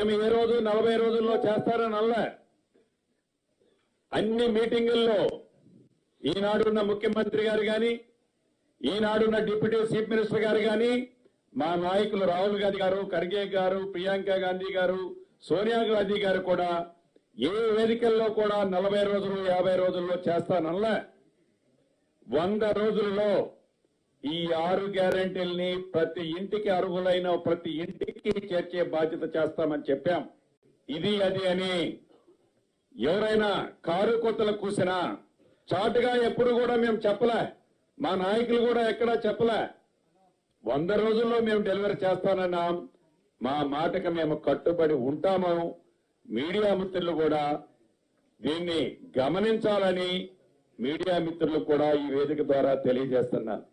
మేము ఏ రోజు? నలభై రోజుల్లో చేస్తారని అల్లా అన్ని మీటింగుల్లో ఈనాడున్న ముఖ్యమంత్రి గారు కానీ ఈనాడున్న డిప్యూటీ చీఫ్ మినిస్టర్ గారు కానీ మా నాయకులు రాహుల్ గాంధీ గారు ఖర్గే గారు ప్రియాంక గాంధీ గారు సోనియా గాంధీ గారు కూడా ఏ వేదికల్లో కూడా నలభై రోజులు యాభై రోజుల్లో చేస్తానల్లా వంద రోజుల్లో ఈ ఆరు గ్యారంటీల్ని ప్రతి ఇంటికి అర్హులైన ప్రతి ఇంటికి చేర్చే బాధ్యత చేస్తామని చెప్పాం. ఇది అది అని ఎవరైనా కారు కొత్తలు కూసినా చాటుగా ఎప్పుడు కూడా మేము చెప్పలే. మా నాయకులు కూడా ఎక్కడా చెప్పలే. వంద రోజుల్లో మేము డెలివరీ చేస్తానన్నాం. మా మాటకు మేము కట్టుబడి ఉంటాము. మీడియా మిత్రులు కూడా దీన్ని గమనించాలని మీడియా మిత్రులు కూడా ఈ వేదిక ద్వారా తెలియజేస్తున్నాను